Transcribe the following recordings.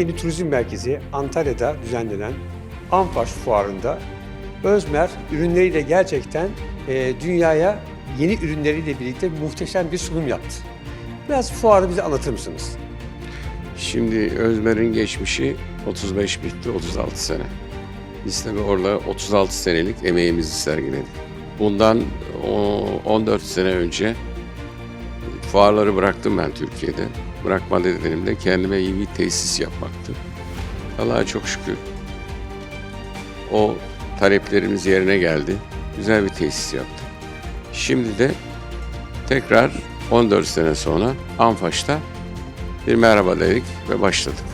Türkiye'nin turizm merkezi Antalya'da düzenlenen Anfaş Fuarı'nda Özmer ürünleriyle gerçekten e, dünyaya yeni ürünleriyle birlikte muhteşem bir sunum yaptı. Biraz fuarı bize anlatır mısınız? Şimdi Özmer'in geçmişi 35 bitti 36 sene. Biz tabii orada 36 senelik emeğimizi sergiledik. Bundan o- 14 sene önce fuarları bıraktım ben Türkiye'de. Bırakma nedenim de kendime iyi bir tesis yapmaktı. Allah'a çok şükür o taleplerimiz yerine geldi. Güzel bir tesis yaptık. Şimdi de tekrar 14 sene sonra Anfaş'ta bir merhaba dedik ve başladık.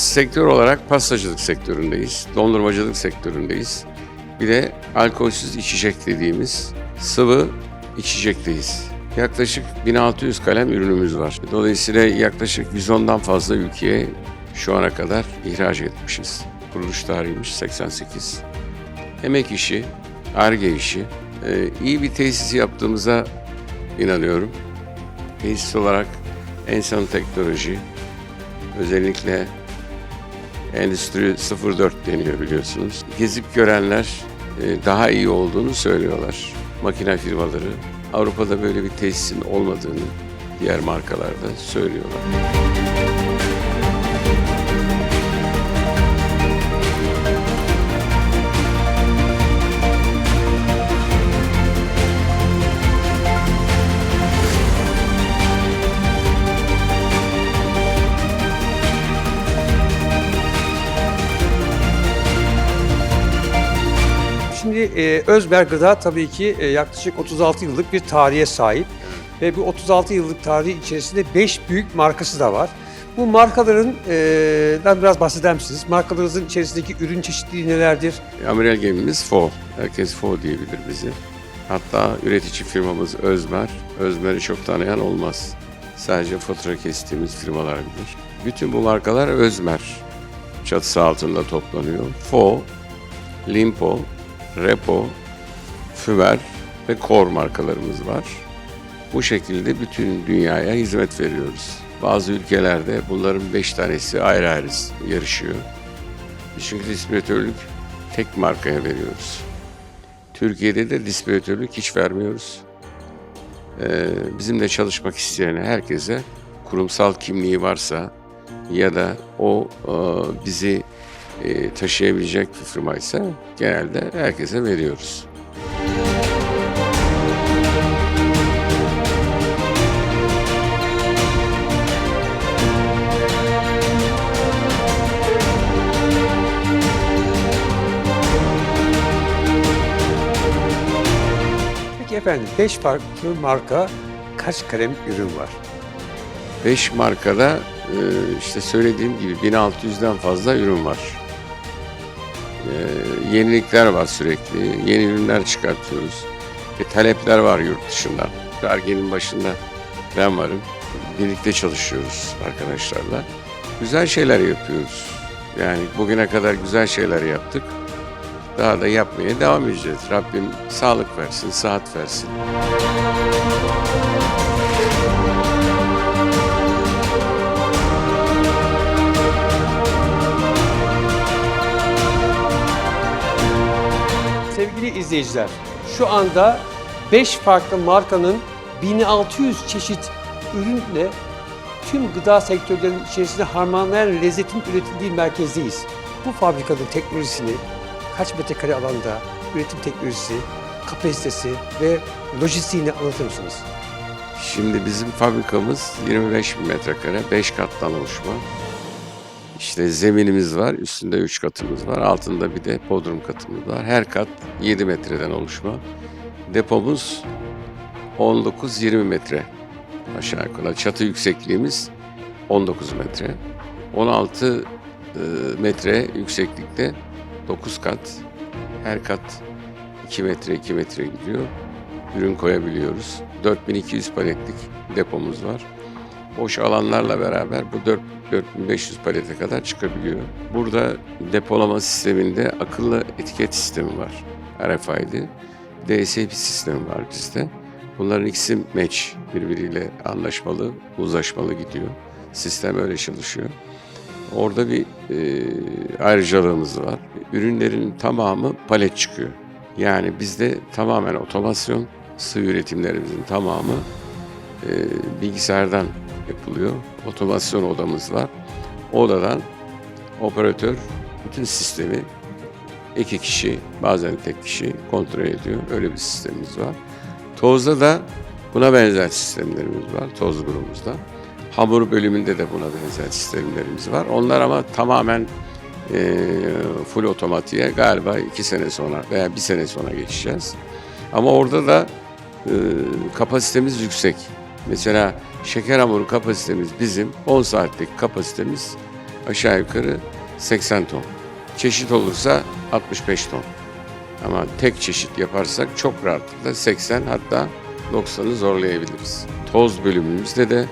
Sektör olarak pastacılık sektöründeyiz, dondurmacılık sektöründeyiz. Bir de alkolsüz içecek dediğimiz sıvı içecekteyiz. Yaklaşık 1600 kalem ürünümüz var. Dolayısıyla yaklaşık 110'dan fazla ülkeye şu ana kadar ihraç etmişiz. Kuruluş tarihimiz 88. Emek işi, ARGE işi, e, iyi bir tesis yaptığımıza inanıyorum. Tesis olarak en son teknoloji, özellikle Endüstri 04 deniyor biliyorsunuz. Gezip görenler e, daha iyi olduğunu söylüyorlar. Makine firmaları Avrupa'da böyle bir tesisin olmadığını diğer markalarda söylüyorlar. Şimdi e, Özber Gıda tabii ki e, yaklaşık 36 yıllık bir tarihe sahip. Ve bu 36 yıllık tarihi içerisinde 5 büyük markası da var. Bu markaların e, dan biraz bahseder misiniz? Markalarınızın içerisindeki ürün çeşitliliği nelerdir? Amiral gemimiz FO. Herkes FO diyebilir bizi. Hatta üretici firmamız Özmer. Özmer'i çok tanıyan olmaz. Sadece fatura kestiğimiz firmalar bilir. Bütün bu markalar Özmer çatısı altında toplanıyor. FO, Limpo, Repo, Fümer ve Kor markalarımız var. Bu şekilde bütün dünyaya hizmet veriyoruz. Bazı ülkelerde bunların beş tanesi ayrı ayrı yarışıyor. Çünkü distribütörlük tek markaya veriyoruz. Türkiye'de de distribütörlük hiç vermiyoruz. Ee, bizimle çalışmak isteyen herkese kurumsal kimliği varsa ya da o e, bizi e, taşıyabilecek bir firmaysa genelde herkese veriyoruz. Peki efendim 5 farklı marka kaç kalem ürün var? 5 markada e, işte söylediğim gibi 1600'den fazla ürün var. E, yenilikler var sürekli. Yeni ürünler çıkartıyoruz. Ve talepler var yurt dışından. Arge'nin başında ben varım. Birlikte çalışıyoruz arkadaşlarla. Güzel şeyler yapıyoruz. Yani bugüne kadar güzel şeyler yaptık. Daha da yapmaya devam edeceğiz. Rabbim sağlık versin, sıhhat versin. Sevgili izleyiciler, şu anda 5 farklı markanın 1600 çeşit ürünle tüm gıda sektörlerinin içerisinde harmanlayan lezzetin üretildiği merkezdeyiz. Bu fabrikanın teknolojisini, kaç metrekare alanda, üretim teknolojisi, kapasitesi ve lojistiğini anlatır mısınız? Şimdi bizim fabrikamız 25 bin metrekare, 5 kattan oluşma. İşte zeminimiz var, üstünde 3 katımız var, altında bir de bodrum katımız var. Her kat 7 metreden oluşma. Depomuz 19-20 metre aşağı yukarı. Çatı yüksekliğimiz 19 metre. 16 e, metre yükseklikte 9 kat. Her kat 2 metre 2 metre gidiyor ürün koyabiliyoruz. 4200 paletlik depomuz var. boş alanlarla beraber bu 4 4500 palete kadar çıkabiliyor. Burada depolama sisteminde akıllı etiket sistemi var. RFID. DSP sistemi var bizde. Bunların ikisi match birbiriyle anlaşmalı, uzlaşmalı gidiyor. Sistem öyle çalışıyor. Orada bir e, ayrıcalığımız var. Ürünlerin tamamı palet çıkıyor. Yani bizde tamamen otomasyon, sığ üretimlerimizin tamamı e, bilgisayardan yapılıyor. Otomasyon odamız var. Odadan operatör bütün sistemi iki kişi, bazen tek kişi kontrol ediyor. Öyle bir sistemimiz var. Tozda da buna benzer sistemlerimiz var, toz grubumuzda. Hamur bölümünde de buna benzer sistemlerimiz var. Onlar ama tamamen e, full otomatiğe galiba iki sene sonra veya bir sene sonra geçeceğiz. Ama orada da e, kapasitemiz yüksek. Mesela şeker hamuru kapasitemiz bizim 10 saatlik kapasitemiz aşağı yukarı 80 ton. Çeşit olursa 65 ton. Ama tek çeşit yaparsak çok rahatlıkla 80 hatta 90'ı zorlayabiliriz. Toz bölümümüzde de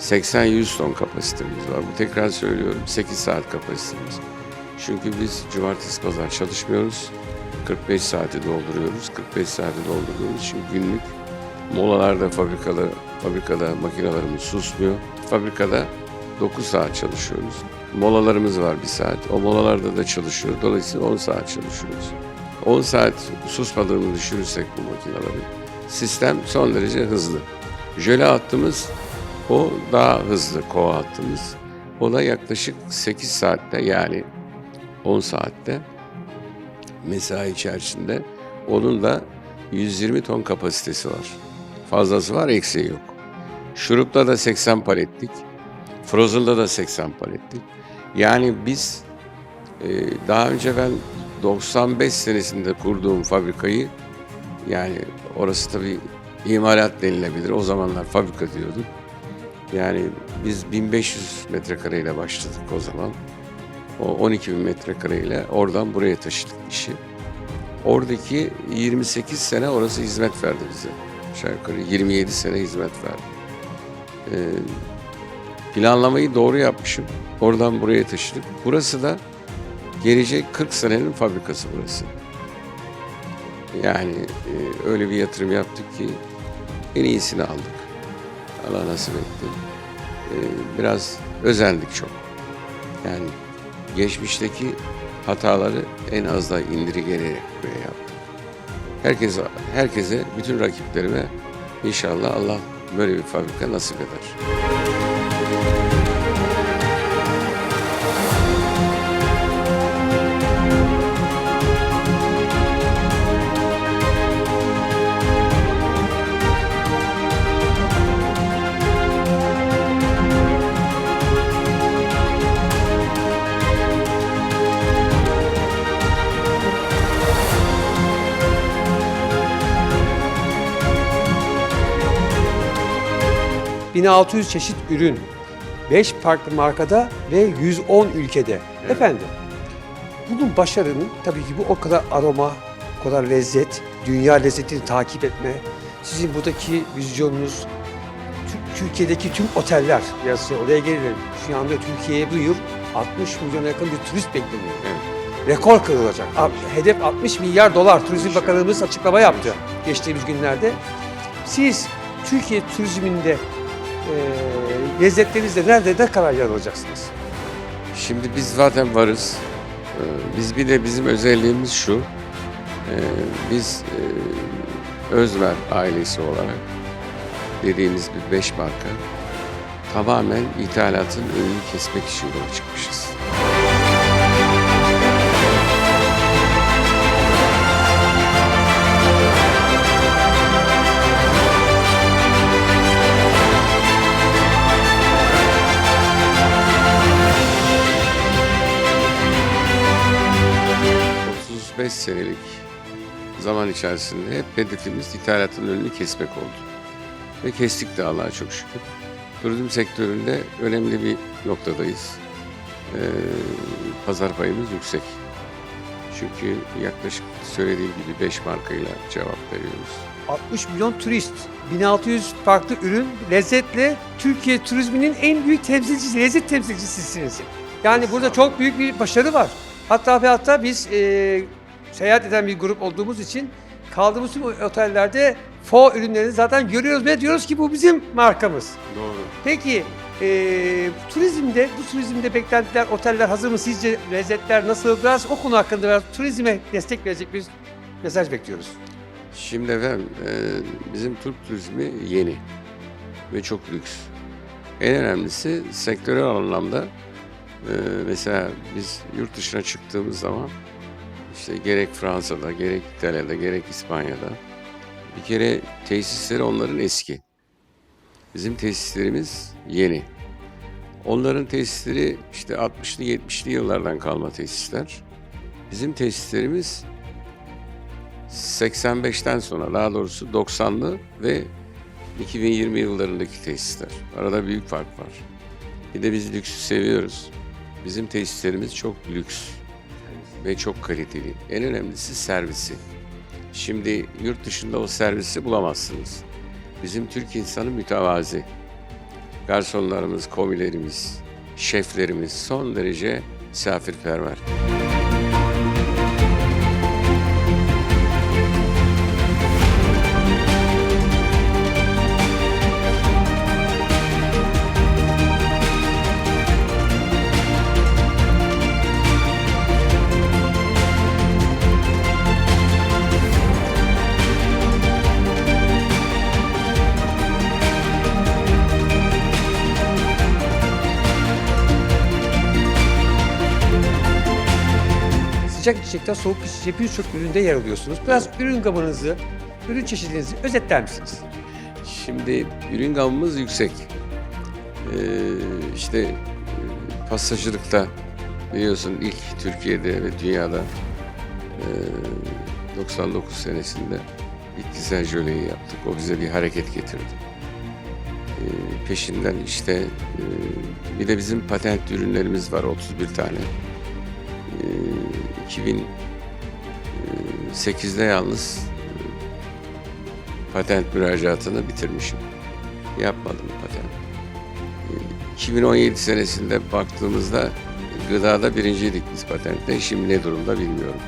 80-100 ton kapasitemiz var. Bu tekrar söylüyorum 8 saat kapasitemiz. Çünkü biz cumartesi pazar çalışmıyoruz. 45 saati dolduruyoruz. 45 saati dolduruyoruz. Çünkü günlük molalarda fabrikada, fabrikada makinelerimiz susmuyor. Fabrikada 9 saat çalışıyoruz. Molalarımız var bir saat. O molalarda da çalışıyor. Dolayısıyla 10 saat çalışıyoruz. 10 saat susmadığını düşünürsek bu makinelerin sistem son derece hızlı. Jöle hattımız o daha hızlı kova hattımız. O da yaklaşık 8 saatte yani 10 saatte mesai içerisinde onun da 120 ton kapasitesi var. Fazlası var, eksiği yok. Şurupta da 80 paletlik, Frozen'da da 80 paletlik. Yani biz e, daha önce ben 95 senesinde kurduğum fabrikayı yani orası tabii imalat denilebilir. O zamanlar fabrika diyorduk. Yani biz 1500 metrekareyle başladık o zaman. O 12 bin metrekareyle oradan buraya taşıdık işi. Oradaki 28 sene orası hizmet verdi bize. Aşağı yukarı 27 sene hizmet verdi. Ee, planlamayı doğru yapmışım. Oradan buraya taşıdık. Burası da gelecek 40 senenin fabrikası burası. Yani e, öyle bir yatırım yaptık ki en iyisini aldık. Allah nasip etti. Ee, biraz özendik çok. Yani geçmişteki hataları en az da indirgeyerek buraya yaptım. Herkese, herkese, bütün rakiplerime inşallah Allah böyle bir fabrika nasip eder. 1600 çeşit ürün, 5 farklı markada ve 110 ülkede. Efendim, bunun başarının tabii ki bu o kadar aroma, o kadar lezzet, dünya lezzetini takip etme, sizin buradaki vizyonunuz, Tü- Türkiye'deki tüm oteller, şey, oraya gelelim. Şu anda Türkiye'ye bu yıl 60 milyona yakın bir turist bekleniyor. Rekor kırılacak. Hedef 60 milyar dolar. Turizm Bakanlığımız açıklama yaptı geçtiğimiz günlerde. Siz Türkiye turizminde e, lezzetlerinizde nerede ne kadar yer alacaksınız? Şimdi biz zaten varız. Ee, Biz bir de bizim özelliğimiz şu. Ee, Biz e, Özmer ailesi olarak dediğimiz bir beş marka tamamen ithalatın önünü kesmek için yola çıkmışız. ...35 senelik zaman içerisinde hep hedefimiz ithalatın önünü kesmek oldu. Ve kestik de Allah'a çok şükür. Turizm sektöründe önemli bir noktadayız. Ee, pazar payımız yüksek. Çünkü yaklaşık söylediğim gibi 5 markayla cevap veriyoruz. 60 milyon turist, 1600 farklı ürün, lezzetle Türkiye turizminin en büyük temsilcisi, lezzet temsilcisisiniz. Yani burada çok büyük bir başarı var. Hatta ve hatta biz e, seyahat eden bir grup olduğumuz için kaldığımız tüm otellerde fo ürünlerini zaten görüyoruz ve diyoruz ki bu bizim markamız. Doğru. Peki e, turizmde, bu turizmde beklentiler, oteller hazır mı? Sizce lezzetler nasıl? Biraz o konu hakkında biraz turizme destek verecek bir mesaj bekliyoruz. Şimdi efendim e, bizim Türk turizmi yeni ve çok lüks. En önemlisi sektörel anlamda e, mesela biz yurt dışına çıktığımız zaman işte gerek Fransa'da, gerek İtalya'da, gerek İspanya'da bir kere tesisleri onların eski. Bizim tesislerimiz yeni. Onların tesisleri işte 60'lı 70'li yıllardan kalma tesisler. Bizim tesislerimiz 85'ten sonra daha doğrusu 90'lı ve 2020 yıllarındaki tesisler. Arada büyük fark var. Bir de biz lüksü seviyoruz. Bizim tesislerimiz çok lüks ve çok kaliteli. En önemlisi servisi. Şimdi yurt dışında o servisi bulamazsınız. Bizim Türk insanı mütevazi. Garsonlarımız, komilerimiz, şeflerimiz son derece misafirperver. İçecekten soğuk içecek birçok üründe yer alıyorsunuz. Biraz ürün gamınızı, ürün çeşidinizi özetler misiniz? Şimdi ürün gamımız yüksek. Ee, işte e, pasajcılıkta biliyorsun ilk Türkiye'de ve dünyada e, 99 senesinde bitkisel jöleyi yaptık. O bize bir hareket getirdi. Ee, peşinden işte e, bir de bizim patent ürünlerimiz var 31 tane. Ee, 2008'de yalnız patent müracaatını bitirmişim. Yapmadım patent. Ee, 2017 senesinde baktığımızda gıdada birinciydik biz patentte. Şimdi ne durumda bilmiyorum.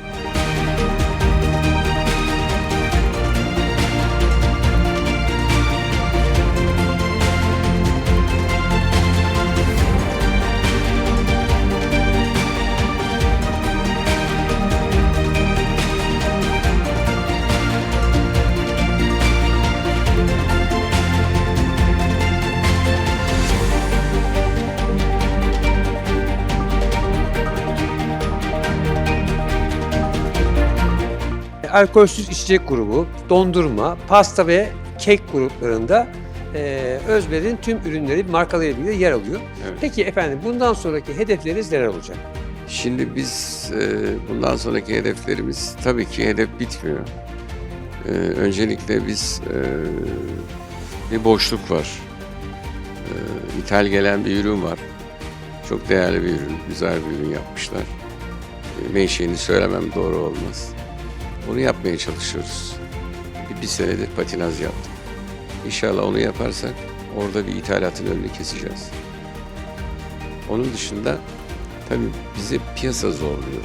Alkolsüz içecek grubu, dondurma, pasta ve kek gruplarında e, Özber'in tüm ürünleri markalarıyla birlikte yer alıyor. Evet. Peki efendim bundan sonraki hedefleriniz neler olacak? Şimdi biz e, bundan sonraki hedeflerimiz tabii ki hedef bitmiyor. E, öncelikle biz e, bir boşluk var. E, ithal gelen bir ürün var. Çok değerli bir ürün, güzel bir ürün yapmışlar. E, menşeini söylemem doğru olmaz. Onu yapmaya çalışıyoruz. Bir, bir senedir patinaj yaptık. İnşallah onu yaparsak orada bir ithalatın önünü keseceğiz. Onun dışında tabii bize piyasa zorluyor.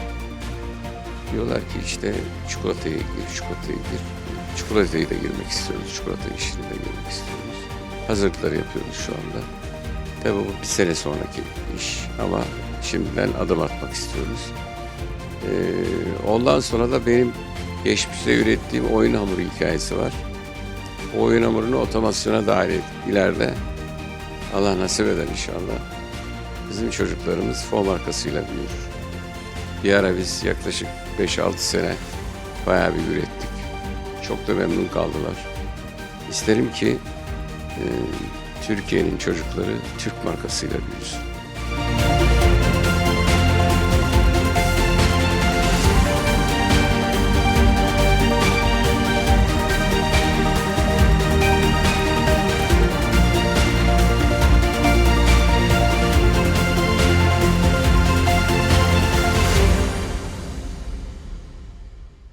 Diyorlar ki işte çikolataya gir, çikolataya gir. Çikolatayı da girmek istiyoruz, çikolata işine de girmek istiyoruz. Hazırlıkları yapıyoruz şu anda. Tabii bu bir sene sonraki iş ama şimdiden adım atmak istiyoruz. Ee, ondan sonra da benim geçmişte ürettiğim oyun hamuru hikayesi var. O oyun hamurunu otomasyona dahil et ileride. Allah nasip eder inşallah. Bizim çocuklarımız fon markasıyla büyür. Bir ara biz yaklaşık 5-6 sene bayağı bir ürettik. Çok da memnun kaldılar. İsterim ki e, Türkiye'nin çocukları Türk markasıyla büyüsün.